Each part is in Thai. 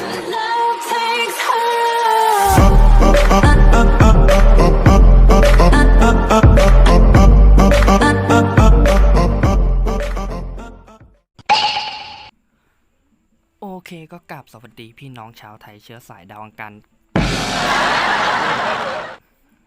โอเคก็กลับสวัสดีพี่น้องชาวไทยเชื้อสายดาวอังคาร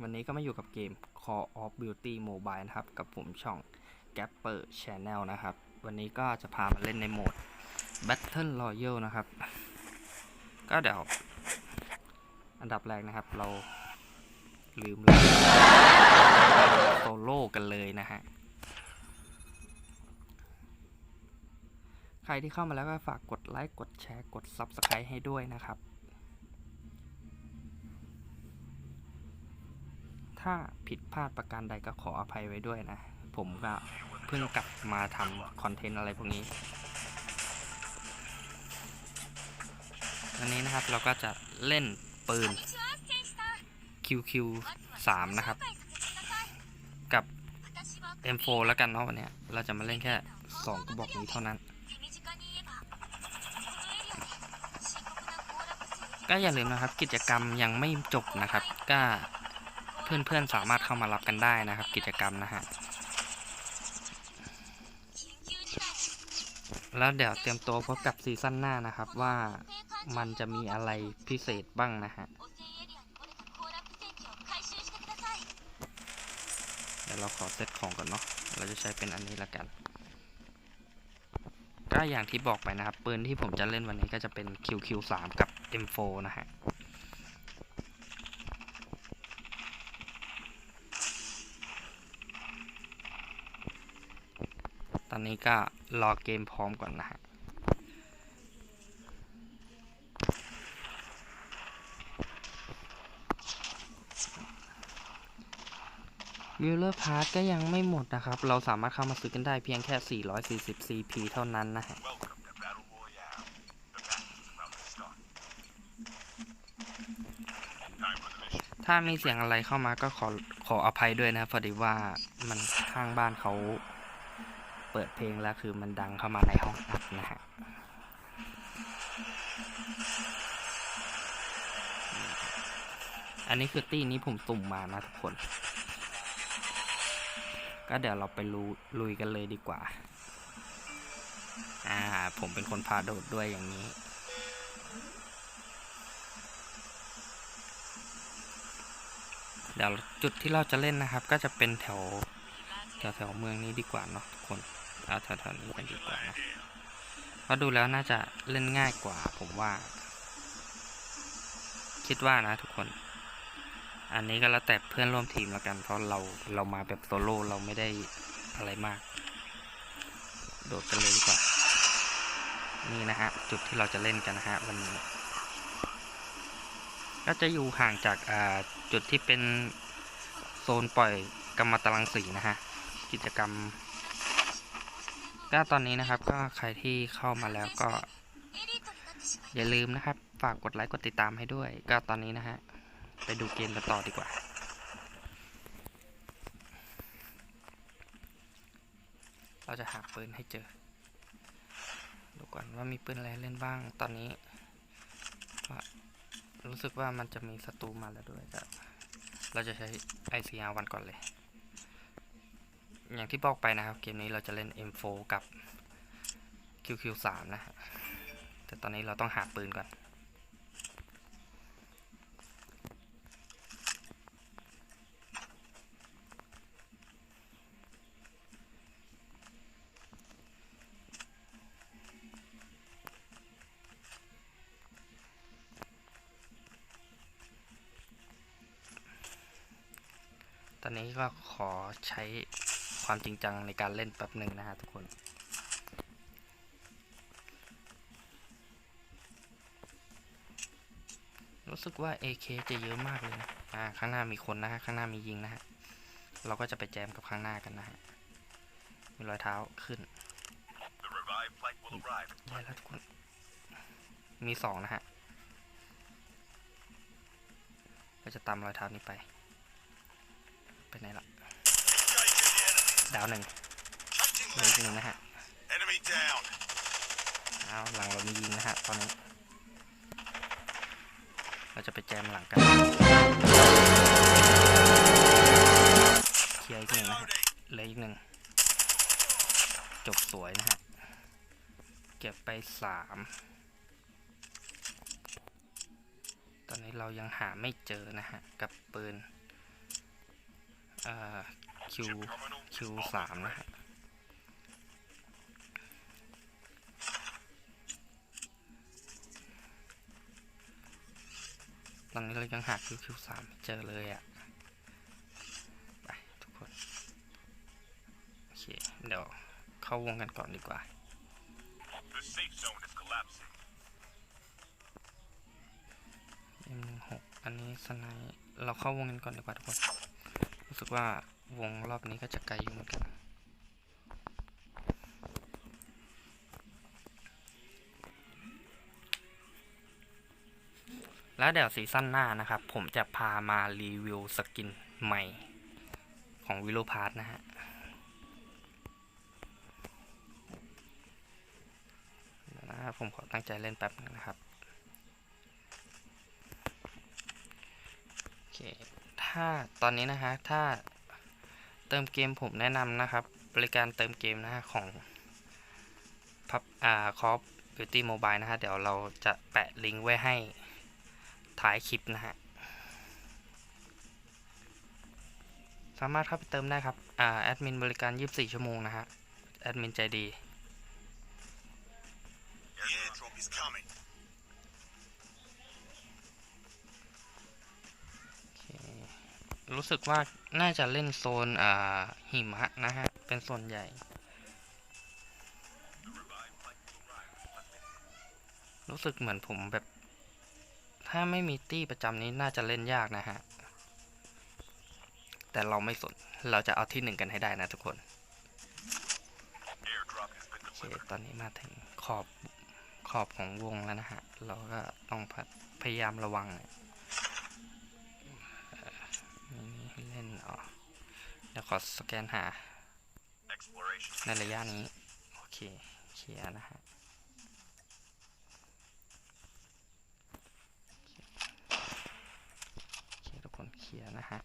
วันนี้ก็มาอยู่กับเกม Call of Duty Mobile นะครับ กับผมช่อง Gapper Channel นะครับ วันนี้ก็จะพามาเล่นในโหมด Battle Royale นะครับ ก็เดี๋ยว อันดับแรกนะครับ เราลืมเลยโซโล่กันเลยนะฮะ ใครที่เข้ามาแล้วก็ฝากกดไลค์กดแชร์กด Subscribe ให้ด้วยนะครับ ถ้าผิดพลาดประการใดก็ขออภัยไว้ด้วยนะ ผมก็เพิ่งกลับมาทำคอนเทนต์อะไรพวกนี้ วันนี้นะครับเราก็จะเล่นปืน QQ 3 นะครับ กับ M4 แล้วกันเนาะวันนี้เราจะมาเล่นแค่2กระบอกนี้เท่านั้น ก็อย่าลืมนะครับ กิจกรรมยังไม่จบนะครับ ก็เพื่อนๆสามารถเข้ามารับกันได้นะครับ กิจกรรมนะฮะแล้วเดี๋ยวเตรียมตัวพบกับซีซั่นหน้านะครับว่า มันจะมีอะไรพิเศษบ้างนะฮะเดี๋ยวเราขอเซตของก่อนเนาะเราจะใช้เป็นอันนี้ละกัน ก็อย่างที่บอกไปนะครับ ปืนที่ผมจะเล่นวันนี้ก็จะเป็น QQ3 กับ M4 นะฮะตอนนี้ก็รอเกมพร้อมก่อนนะฮะ วิลเลอร์พาร์ก็ยังไม่หมดนะครับ เราสามารถเข้ามาซื้อกันได้เพียงแค่ 440 CP เท่านั้นนะฮะถ้ามีเสียงอะไรเข้ามาก็ขอขออภัยด้วยนะพอดีว่ามันข้างบ้านเขาเปิดเพลงแล้วคือมันดังเข้ามาในห้องอัดนะฮะอันนี้คือตี้นี้ผมสุ่มมานะทุกคน ก็เดี๋ยวเราไปลุลยกันเลยดีกว่า อ่า ผมเป็นคนพาโดดด้วยอย่างนี้ เดี๋ยวจุดที่เราจะเล่นนะครับ ก็จะเป็นแถวแถวแถวเมืองนี้ดีกว่าเนาะทุกคนเอาแถวแถวนี้กันดีกว่านะเพราะดูแล้วน่าจะเล่นง่ายกว่า ผมว่า คิดว่านะทุกคน อันนี้ก็แล้วแต่เพื่อนร่วมทีมแล้วกัน เพราะเราเรามาแบบโซโล่เราไม่ได้อะไรมาก โดดกันเลยดีกว่า นี่นะฮะ จุดที่เราจะเล่นกันนะฮะวันนี้ ก็จะอยู่ห่างจากอ่าจุดที่เป็นโซนปล่อยกำมะตรังสีนะฮะ กิจกรรมก็ตอนนี้นะครับก็ใครที่เข้ามาแล้วก็ อย่าลืมนะครับ ฝากกดไลค์กดติดตามให้ด้วย ก็ตอนนี้นะฮะ ไปดูเกมกันต่อดีกว่า เราจะหาปืนให้เจอ ดูก่อนว่ามีปืนอะไรเล่นบ้าง ตอนนี้ก็รู้สึกว่ามันจะมีศัตรูมาแล้วด้วยแต่เราจะใช้ ICR วันก่อนเลย อย่างที่บอกไปนะครับ เกมนี้เราจะเล่น M4 กับ QQ3 นะฮะแต่ตอนนี้เราต้องหาปืนก่อน อนนี้ก็ขอใช้ความจริงจังในการเล่นแป๊บหนึ่งนะฮะทุกคนรู้สึกว่า AK จะเยอะมากเลยนะอ่าข้างหน้ามีคนนะฮะข้างหน้ามียิงนะฮะเราก็จะไปแจมกับข้างหน้ากันนะฮะมีรอยเท้าขึ้นได้แล้วทุกคนมีสองนะฮะเราจะตามรอยเท้านี้ไป ไปไหนละดาวหนึ่งเหลืออีกหนึ่งนะฮะเอาหลังเรามียิงนะฮะตอนนี้ เราจะไปแจมหลังกันเคลียร์อีกหนึ่งนะฮะเหลืออีกหนึ่งจบสวยนะฮะ เก็บไปสามตอนนี้เรายังหาไม่เจอนะฮะ กับปืน อ่อ Q Q สามนะฮะตอนนี้เรายังหา Q Q สามเจอเลยอะ่ะ ไป ทุกคน โอเค เดี๋ยวเข้าวงกันก่อนดีกว่า The safe zone is collapsing. M16 อันนี้สไนเราเข้าวงกันก่อนดีกว่าทุกคน รู้สึกว่าวงรอบนี้ก็จะไกลอยู่เหมือนกันแล้วเดี๋ยวซีซั่นหน้านะครับ ผมจะพามารีวิวสกินใหม่ของวิโลพาร์ทนะฮะนะครับผมขอตั้งใจเล่นแป๊บนึงนะครับ โอเค ถ้าตอนนี้นะฮะถ้าเติมเกมผมแนะนำนะครับ บริการเติมเกมนะฮะของพับอ่าคอฟบิวตี้โมบายนะฮะ เดี๋ยวเราจะแปะลิงก์ไว้ให้ท้ายคลิปนะฮะ สามารถเข้าไปเติมได้ครับ อ่า แอดมินบริการ 24 ชั่วโมงนะฮะ แอดมินใจดี The รู้สึกว่าน่าจะเล่นโซนอ่าหิมะนะฮะ เป็นส่วนใหญ่รู้สึกเหมือนผมแบบ ถ้าไม่มีตี้ประจำนี้น่าจะเล่นยากนะฮะ แต่เราไม่สน เราจะเอาที่หนึ่งกันให้ได้นะทุกคนโอเคตอนนี้มาถึงขอบขอบของวงแล้วนะฮะ เราก็ต้องพพยายามระวังน่อยเอ่อไม่มีให้เล่นอ๋อเดี๋ยวข อสแกนหา ในระยะนี้ โอเคเคลียร์นะฮะทุกคนเคลียร์นะฮะ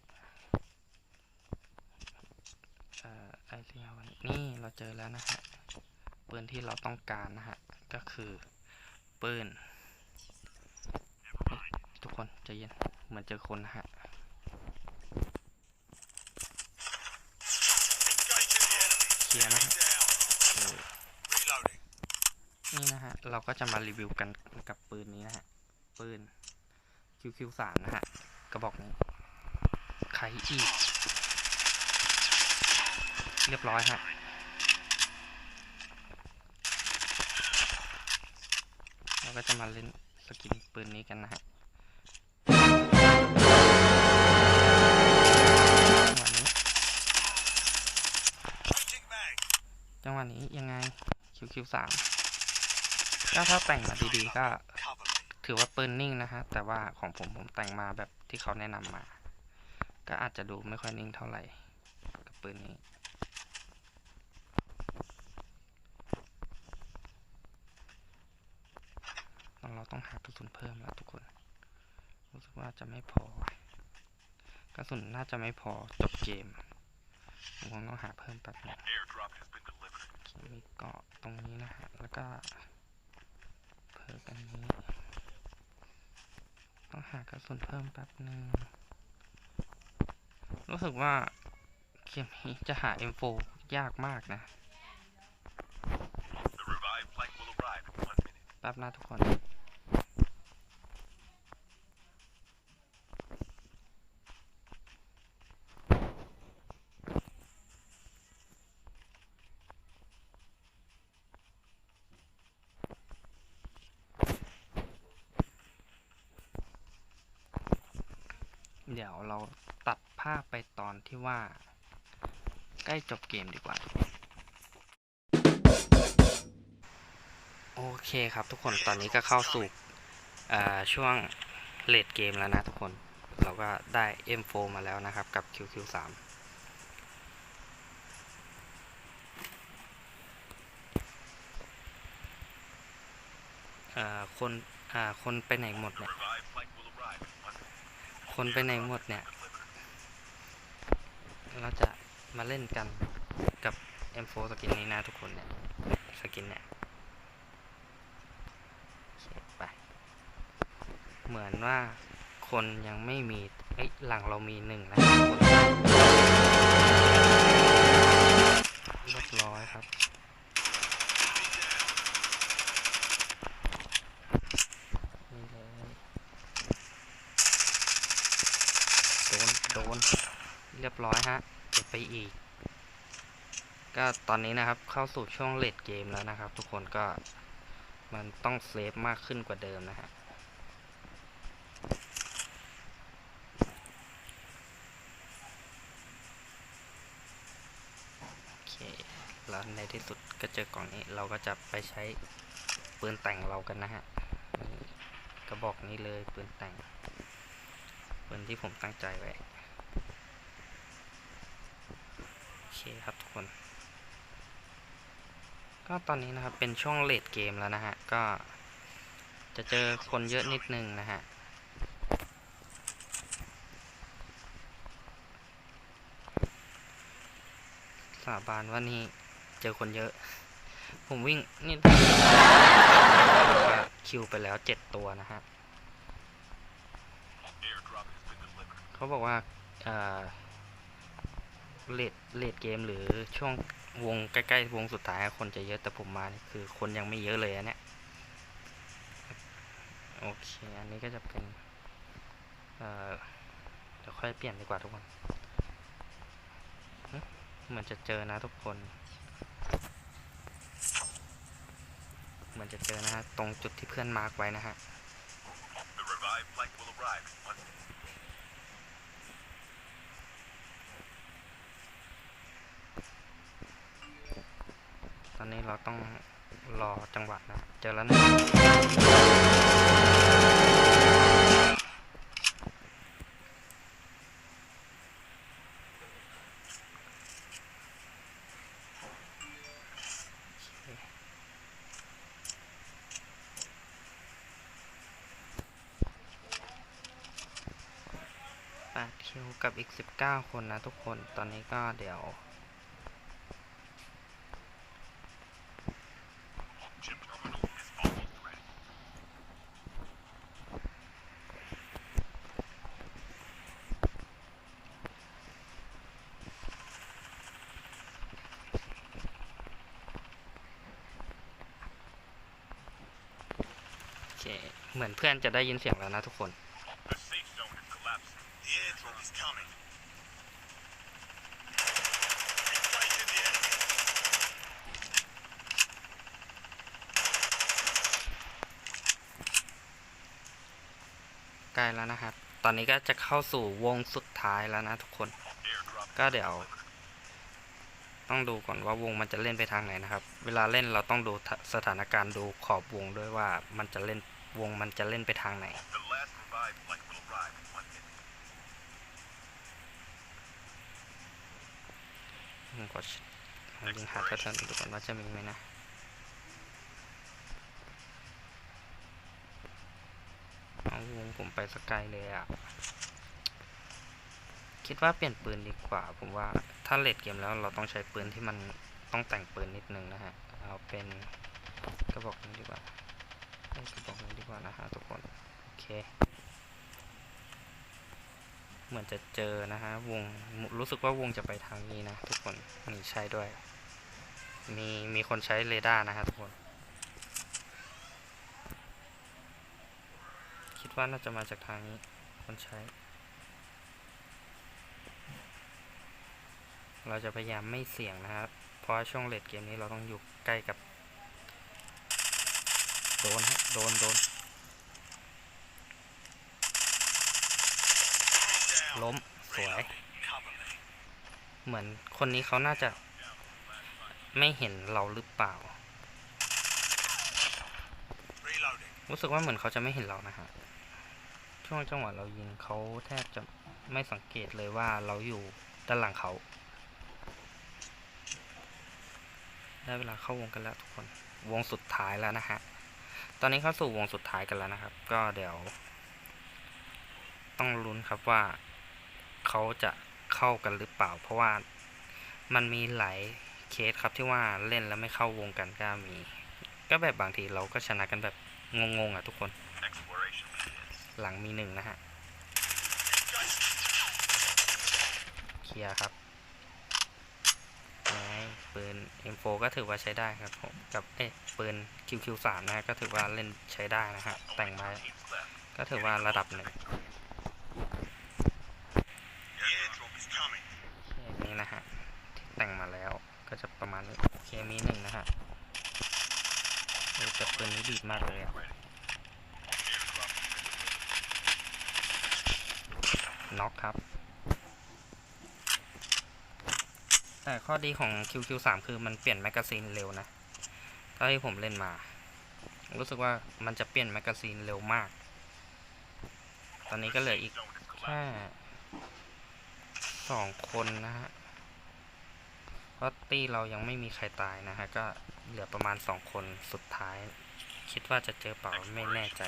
เอ่อไอเรียวันนี่เราเจอแล้วนะฮะปืนที่เราต้องการนะฮะ ก็คือปืนทุกคนใจเย็นเหมือนเจอคนนะฮะ เคลียร์นะฮะนี่นะฮะ เราก็จะมารีวิวกันกับปืนนี้นะฮะ ปืน QQ3 นะฮะ กระบอกนี้ไขอีก เรียบร้อยฮะเราก็จะมาเล่นสกินปืนนี้กันนะฮะ จังหวะนี้ยังไง QQ3 ก็ถ้าแต่งมาดีๆก็ถือว่าปืนนิ่งนะฮะ แต่ว่าของผมผมแต่งมาแบบที่เขาแนะนำมา ก็อาจจะดูไม่ค่อยนิ่งเท่าไหร่กับปืนนี้เราต้องหากระสุนเพิ่มแล้วทุกคน รู้สึกว่าจะไม่พอ กระสุนน่าจะไม่พอจบเกม ผมคงต้องหาเพิ่มแป๊บนึง มีเกาะตรงนี้นะฮะ แล้วก็เพิ่มอันนี้ ต้องหากระสุนเพิ่มแป๊บหนึ่งรู้สึกว่าเกมนี้จะหา M4 ยากมากนะ The revived flight will arrive in one minute. แป๊บนะทุกคน เดี๋ยวเราตัดภาพไปตอนที่ว่า ใกล้จบเกมดีกว่า โอเคครับทุกคนตอนนี้ก็เข้าสู่ช่วงเลดเกมแล้วนะทุกคน เราก็ได้ M4 มาแล้วนะครับ กับ QQ3 อ่าคนคนไปไหนหมดเนี่ย คนไปไหนหมดเนี่ย เราจะมาเล่นกันกับ M4 สกินนี้นะทุกคนเนี่ย สกินเนี่ยไป เหมือนว่าคนยังไม่มี เอ้ย หลังเรามีหนึ่งนะครับทุกคนเรียบร้อยครับ นี่เลย โดน โดน เร้อยฮะเก็บไปอีก ก็ตอนนี้นะครับเข้าสู่ช่วงเลดเกมแล้วนะครับ ทุกคนก็มันต้องเซฟมากขึ้นกว่าเดิมนะฮะโอเคแล้วในที่สุดก็เจอกล่องนี้เราก็จะไปใช้ปืนแต่งเรากันนะฮะกระบอกนี้เลยปืนแต่งปืนที่ผมตั้งใจไว้ โอ เคครับทุกคน ก็ตอนนี้นะครับเป็นช่วงเลดเกมแล้วนะฮะ ก็จะเจอคนเยอะนิดนึงนะฮะ สาบานว่านี่เจอคนเยอะ ผมวิ่งนี่คิวไปแล้วเจ็ดตัวนะฮะ เขาบอกว่า เลดเลดเกมหรือช่วงวงใกล้ๆวงสุดท้ายคนจะเยอะแต่ผมมานี่คือคนยังไม่เยอะเลยอะเนี่ยโอเคอันนี้ก็จะเป็นเอ่อเดี๋ยวค่อยเปลี่ยนดีกว่าทุกคนเหมือนจะเจอนะทุกคนเหมือนจะเจอนะฮะตรงจุดที่เพื่อนมาร์กไว้นะฮะ เราต้องรอจังหวะนะ เจอแล้วหนะแปดคิวกับอีกสิบเก้าคนนะทุกคน ตอนนี้ก็เดี๋ยว เคเหมือนเพื่อนจะได้ยินเสียงแล้วนะทุกคน ใกล้แล้วนะครับ ตอนนี้ก็จะเข้าสู่วงสุดท้ายแล้วนะทุกคน ก็เดี๋ยว ต้องดูก่อนว่าวงมันจะเล่นไปทางไหนนะครับ เวลาเล่นเราต้องดูสถานการณ์ดูขอบวงด้วยว่ามันจะเล่น วงมันจะเล่นไปทางไหนก็ยิงหาแพทเทิร์นดูก่อนว่าจะมีไหมนะเอาวงผมไปสกายเลยอะคิดว่าเปลี่ยนปืนดีกว่า ผมว่าถ้าเลดเกมแล้วเราต้องใช้ปืนที่มันต้องแต่งปืนนิดนึงนะฮะ เอาเป็นกระบอกนี้ดีกว่า เอ้กระบอกนี้ดีกว่านะฮะทุกคน โอเค เหมือนจะเจอนะฮะวงรู้สึกว่าวงจะไปทางนี้นะทุกคนนี่ใช่ด้วย มีมีคนใช้เรดาร์นะฮะทุกคน คิดว่าน่าจะมาจากทางนี้คนใช้ เราจะพยายามไม่เสี่ยงนะครับ เพราะช่วงเลดเกมนี้เราต้องอยู่ใกล้กับ โดนฮะโดนโดนล้มสวย เหมือนคนนี้เขาน่าจะไม่เห็นเราหรือเปล่า รู้สึกว่าเหมือนเขาจะไม่เห็นเรานะฮะ ช่วงจังหวะเรายิงเขาแทบจะไม่สังเกตเลยว่าเราอยู่ด้านหลังเขา ได้เวลาเข้าวงกันแล้วทุกคน วงสุดท้ายแล้วนะฮะ ตอนนี้เข้าสู่วงสุดท้ายกันแล้วนะครับ ก็เดี๋ยว ต้องลุ้นครับว่าเขาจะเข้ากันหรือเปล่า เพราะว่ามันมีหลายเคสครับที่ว่าเล่นแล้วไม่เข้าวงกันก็มี ก็แบบบางทีเราก็ชนะกันแบบงงๆอะทุกคน หลังมีหนึ่งนะฮะ เคลียร์ครับ ปืน M4 ก็ถือว่าใช้ได้ครับผมกับเอ๊ะปืน QQ3 นะฮะก็ถือว่าเล่นใช้ได้นะฮะแต่งมาก็ถือว่าระดับหนึ่งนี้นะฮะที่แต่งมาแล้วก็จะประมาณนี้โอเคมีหนึ่งนะฮะเออแต่ปืนนี้ดีมากเลยอะน็อกครับ แต่ข้อดีของ QQ3 คือมันเปลี่ยนแมกกาซีนเร็วนะเท่าที่ผมเล่นมา รู้สึกว่ามันจะเปลี่ยนแมกกาซีนเร็วมาก ตอนนี้ก็เหลืออีกแค่สองคนนะฮะเพราะตีเรายังไม่มีใครตายนะฮะ ก็เหลือประมาณสองคนสุดท้าย คิดว่าจะเจอเปล่าไม่แน่ใจ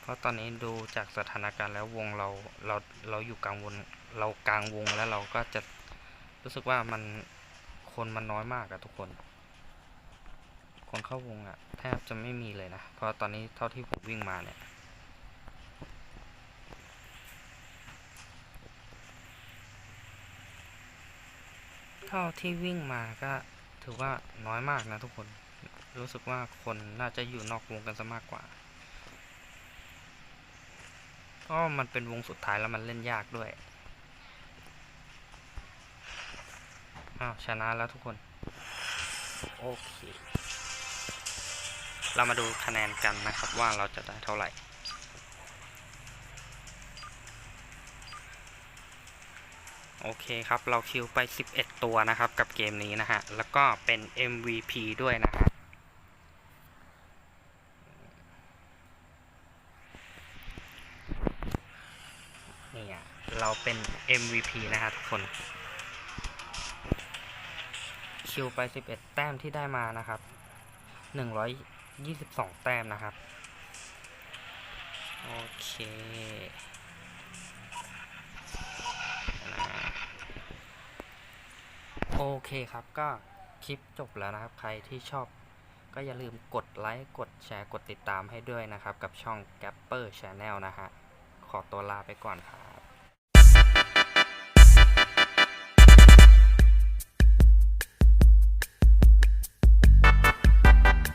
เพราะตอนนี้ดูจากสถานการณ์แล้ววงเราเราเราอยู่กลางวง เรากลางวงแล้วเราก็จะรู้สึกว่ามันคนมันน้อยมากอะทุกคน คนเข้าวงอะแทบจะไม่มีเลยนะ เพราะตอนนี้เท่าที่ผมวิ่งมาเนี่ยเท่าที่วิ่งมาก็ถือว่าน้อยมากนะทุกคน รู้สึกว่าคนน่าจะอยู่นอกวงกันซะมากกว่า ก็มันเป็นวงสุดท้ายแล้วมันเล่นยากด้วย อ้าวชนะแล้วทุกคน โอเค เรามาดูคะแนนกันนะครับว่าเราจะได้เท่าไหร่โอเคครับ เราคิวไป 11 ตัวนะครับ กับเกมนี้นะฮะ แล้วก็เป็น MVP ด้วยนะฮะนี่อะเราเป็น MVP นะฮะทุกคน คิวไป 11 แต้มที่ได้มานะครับ 122 แต้มนะครับ โอเคนะโอเคครับก็คลิปจบแล้วนะครับ ใครที่ชอบก็อย่าลืมกดไลค์กดแชร์กดติดตามให้ด้วยนะครับ กับช่อง Gapper Channel นะฮะขอตัวลาไปก่อนครับ